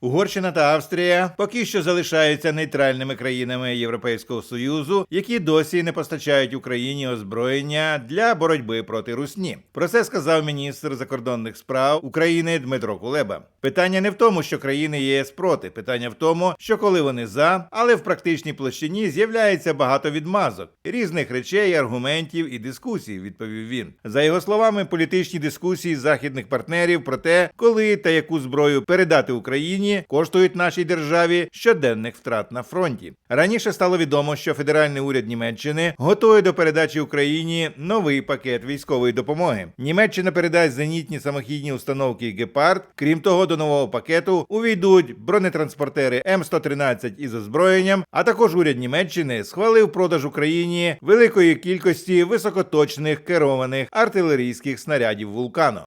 Угорщина та Австрія поки що залишаються нейтральними країнами Європейського союзу, які досі не постачають Україні озброєння для боротьби проти русні. Про це сказав міністр закордонних справ України Дмитро Кулеба. Питання не в тому, що країни ЄС проти. Питання в тому, що коли вони за, але в практичній площині з'являється багато відмазок, різних речей, аргументів і дискусій. Відповів він. За його словами, політичні дискусії західних партнерів про те, коли та яку зброю передати Україні, коштують нашій державі щоденних втрат на фронті. Раніше стало відомо, що федеральний уряд Німеччини готує до передачі Україні новий пакет військової допомоги. Німеччина передасть зенітні самохідні установки Гепард. Крім того, до нового пакету увійдуть бронетранспортери М113 із озброєнням. А також уряд Німеччини схвалив продаж Україні великої кількості високоточних керованих артилерійських снарядів вулкану.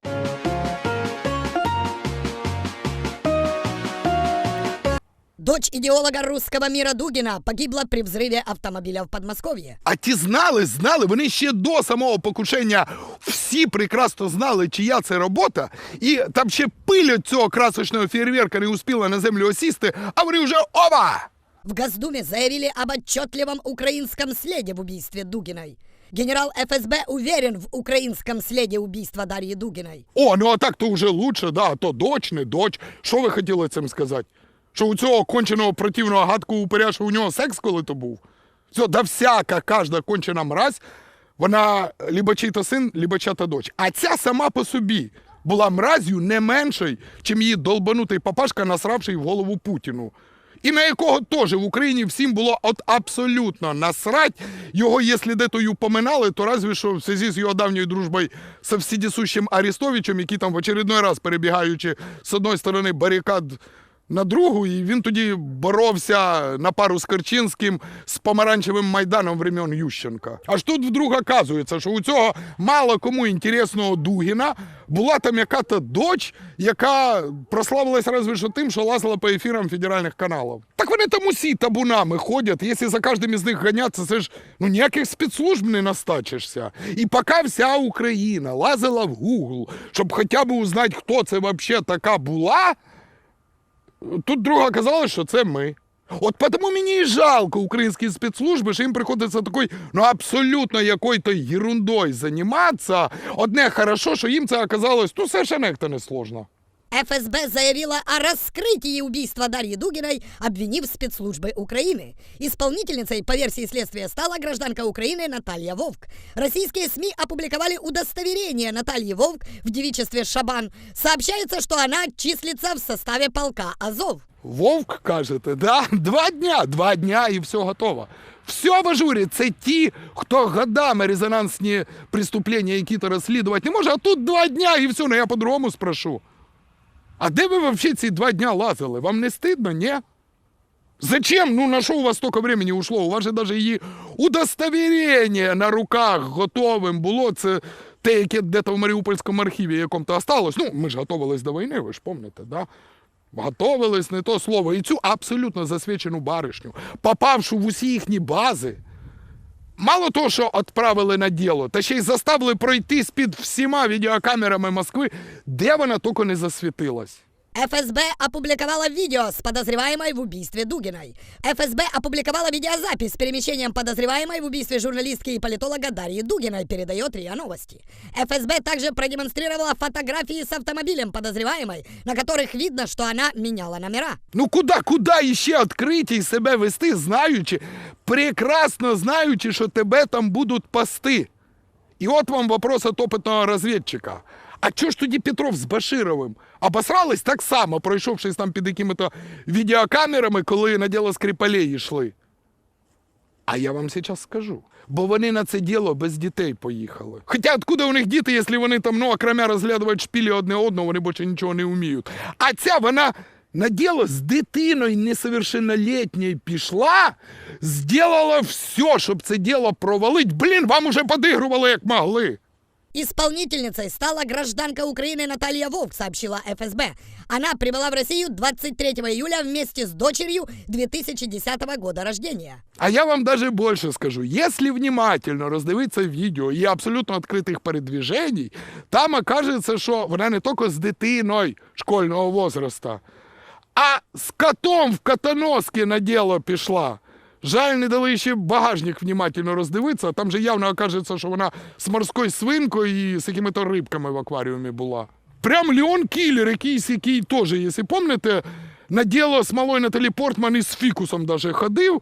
Дочь идеолога русского мира Дугина погибла при взрыве автомобиля в Подмосковье. А ті знали, знали, вони ще до самого покушення всі прекрасно знали, чия це робота, і там ще пиль від цього красочного фейерверка не успіла на землю осісти, а вони вже оба! В Госдуме заявили об отчетливом украинском следе в убийстве Дугиной. Генерал ФСБ уверен в украинском следе убийства Дарьи Дугиной. О, ну а так то вже лучше, да, то доч, не доч. Що ви хотіли цим сказати? Що у цього конченого противного гадку упиря, у нього секс коли то був? Все, да всяка, кожна кончена мразь, вона либо чий-то син, либо чата доч. А ця сама по собі була мразю не меншою, чим її долбанутий папашка, насравший в голову Путіну. І на якого теж в Україні всім було от абсолютно насрать. Його, якщо де то упоминали, то разве що в зв'язку з його давньою дружбою з всідісущим Арестовичем, який там в очередной раз перебігаючи з одної сторони барикад на другу, і він тоді боровся на пару з Керчинським з помаранчевим майданом времен Ющенка. Аж тут вдруг оказується, що у цього мало кому інтересного Дугіна була там яка-то доч, яка прославилась разве що тим, що лазила по ефірам федеральних каналів. Так вони там усі табунами ходять. Якщо за кожним із них ганятися, це ж ну ніяких спецслужб не настачишся. І поки вся Україна лазила в Google, щоб хоча б узнати, хто це взагалі така була. Тут друга казала, що це ми. От тому мені і жалко українські спецслужби, що їм приходиться такою, ну абсолютно якою-то ерундою займатися. Одне хорошо, що їм це оказалось, ну совершенно як-то не сложно. ФСБ заявила о раскрытии убийства Дарьи Дугиной, обвинив спецслужбы Украины. Исполнительницей, по версии следствия, стала гражданка Украины Наталья Вовк. Российские СМИ опубликовали удостоверение Натальи Вовк в девичестве Шабан. Сообщается, что она числится в составе полка Азов. Вовк кажете, да? Два дня, два дня і все готово. Все в ажурі, це ті, хто годами резонансні преступлення які-то розслідувати не може, а тут два дня і все, ну я по-другому спрошу. А де ви взагалі ці два дня лазили? Вам не стидно, ні? Зачем? Ну на що у вас столько времени ушло? У вас же даже її удостоверення на руках готовим було. Це те, яке де-то в Маріупольському архіві якому-то осталось. Ну, ми ж готувались до війни, ви ж пам'ятаєте, да? Готовились не то слово. І цю абсолютно засвідчену баришню, попавши в усі їхні бази, мало того, що відправили на діло, та ще й заставили пройти з-під всіма відеокамерами Москви, де вона тільки не засвітилась. ФСБ опубликовала видео с подозреваемой в убийстве Дугиной. ФСБ опубликовала видеозапись с перемещением подозреваемой в убийстве журналистки и политолога Дарьи Дугиной, передает РИА Новости. ФСБ также продемонстрировала фотографии с автомобилем подозреваемой, на которых видно, что она меняла номера. Ну куди, куди іще відкриті себе вести, знаючи, прекрасно знаючи, що тебе там будуть пасти. І от вам вопрос от опитного розвідчика. А чого ж тоді Петров з Башировим? Обосрались так само, пройшовшись там під якими-то відеокамерами, коли на діло Скрипалей йшли. А я вам зараз скажу. Бо вони на це діло без дітей поїхали. Хоча откуда у них діти, якщо вони там, ну, окремя розглядувати шпілі одне одного, вони більше нічого не вміють. А ця вона на діло з дитиною несовершеннолетньою пішла, зробила все, щоб це діло провалить. Блін, вам уже подигрували, як могли. Исполнительницей стала гражданка Украины Наталья Вовк, сообщила ФСБ. Она прибыла в Россию 23 июля вместе с дочерью 2010 года рождения. А я вам даже больше скажу. Если внимательно роздивитися відео і абсолютно відкритих передвіжень, там окажеться, що вона не тільки з дитиною школьного возраста, а з котом в котоноски на діло пішла. Жаль, не дали ще багажник внимательно роздивитися. Там же явно окажеться, що вона з морською свинкою і з якими-то рибками в акваріумі була. Прям Леон Кілер, якийсь, який теж, якщо пам'ятаєте, на діло з малою Наталі Портман із фікусом даже ходив.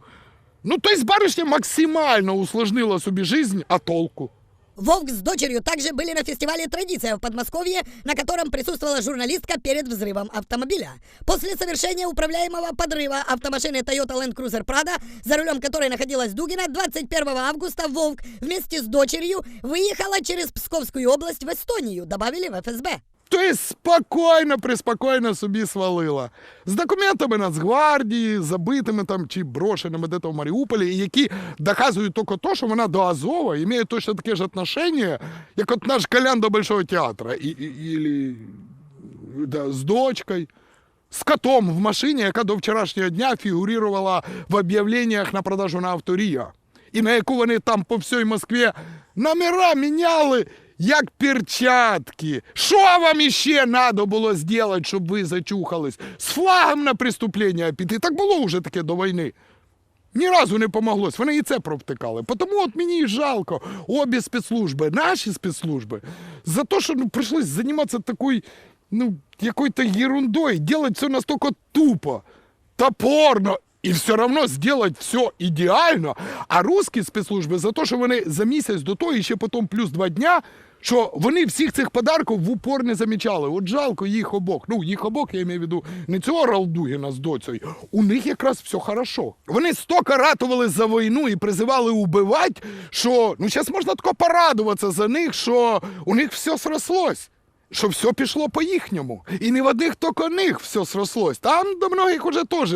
Ну, тобто баришня максимально усложнила собі жизнь, а толку? Вовк с дочерью также были на фестивале «Традиция» в Подмосковье, на котором присутствовала журналистка перед взрывом автомобиля. После совершения управляемого подрыва автомашины Toyota Land Cruiser Prado, за рулем которой находилась Дугина, 21 августа Вовк вместе с дочерью выехала через Псковскую область в Эстонию, добавили в ФСБ. Тобто спокійно, приспокійно собі свалила. З документами Нацгвардії, забитими там чи брошеними де-то в Маріуполі, і які доказують тільки то, що вона до Азова і має точно таке ж отношення, як от наш Колян до Большого театра. І, і, ілі, да, з дочкою. З котом в машині, яка до вчорашнього дня фігурувала в об'явленнях на продажу на авторія. І на яку вони там по всій Москві номера міняли, як перчатки. Що вам іще треба було зробити, щоб ви зачухались? З флагом на преступлення піти. Так було вже таке до війни. Ні разу не помоглось. Вони і це провтикали. Тому от мені і жалко обі спецслужби, наші спецслужби, за те, що ну, прийшлось займатися такою, ну, якою-то ерундою, делать все настільки тупо, топорно. І все одно зробити все ідеально. А русські спецслужби за те, що вони за місяць до того і ще потім плюс два дня, що вони всіх цих подарків в упор не замічали. От жалко їх обох. Ну, їх обох, я маю в виду, не цього Ралдугіна з доцею. У них якраз все хорошо. Вони стока ратували за війну і призивали убивати, що ну зараз можна тако порадуватися за них, що у них все срослось. Що все пішло по їхньому. І не в одних тільки них все срослось. Там до многих уже теж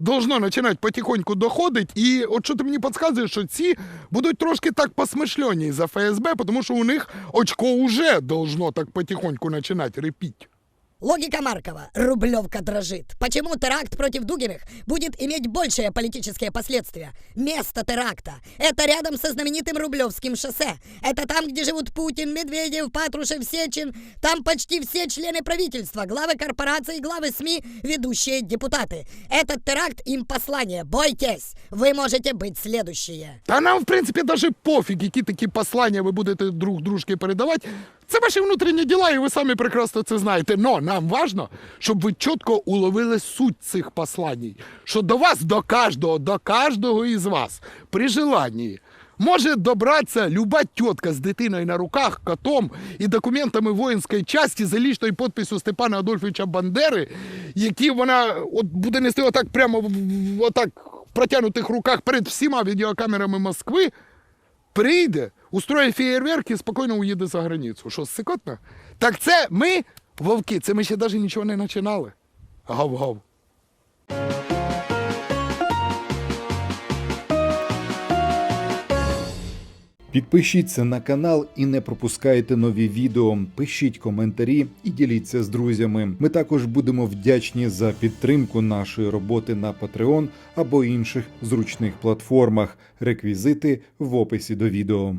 должно починати потихоньку доходити. І от що ти мені підказуєш, що ці будуть трошки так посмишлені за ФСБ, тому що у них очко вже должно так потихоньку починати репіть. Логика Маркова. Рублевка дрожит. Почему теракт против Дугиных будет иметь большие политические последствия? Место теракта. Это рядом со знаменитым Рублевским шоссе. Это там, где живут Путин, Медведев, Патрушев, Сечин. Там почти все члены правительства, главы корпораций, главы СМИ, ведущие депутаты. Этот теракт им послание. Бойтесь, вы можете быть следующие. Та нам, в принципі, даже пофіг, які такі послання ви будете друг дружки передавати. Це ваші внутрішні діла, і ви самі прекрасно це знаєте. Но нам важно, щоб ви чітко уловили суть цих послань. Що до вас, до кожного, до кожного із вас, при желанні, може добратися люба тітка з дитиною на руках, котом і документами воїнської часті за лічною підписю Степана Адольфовича Бандери, які вона от буде нести отак прямо в- отак протягнутих руках перед всіма відеокамерами Москви, прийде, устроїть феєрверк і спокійно уїде за границю. Що, сикотно? Так це ми, вовки, це ми ще навіть нічого не починали. Гав-гав. Підпишіться на канал і не пропускайте нові відео. Пишіть коментарі і діліться з друзями. Ми також будемо вдячні за підтримку нашої роботи на Patreon або інших зручних платформах. Реквізити в описі до відео.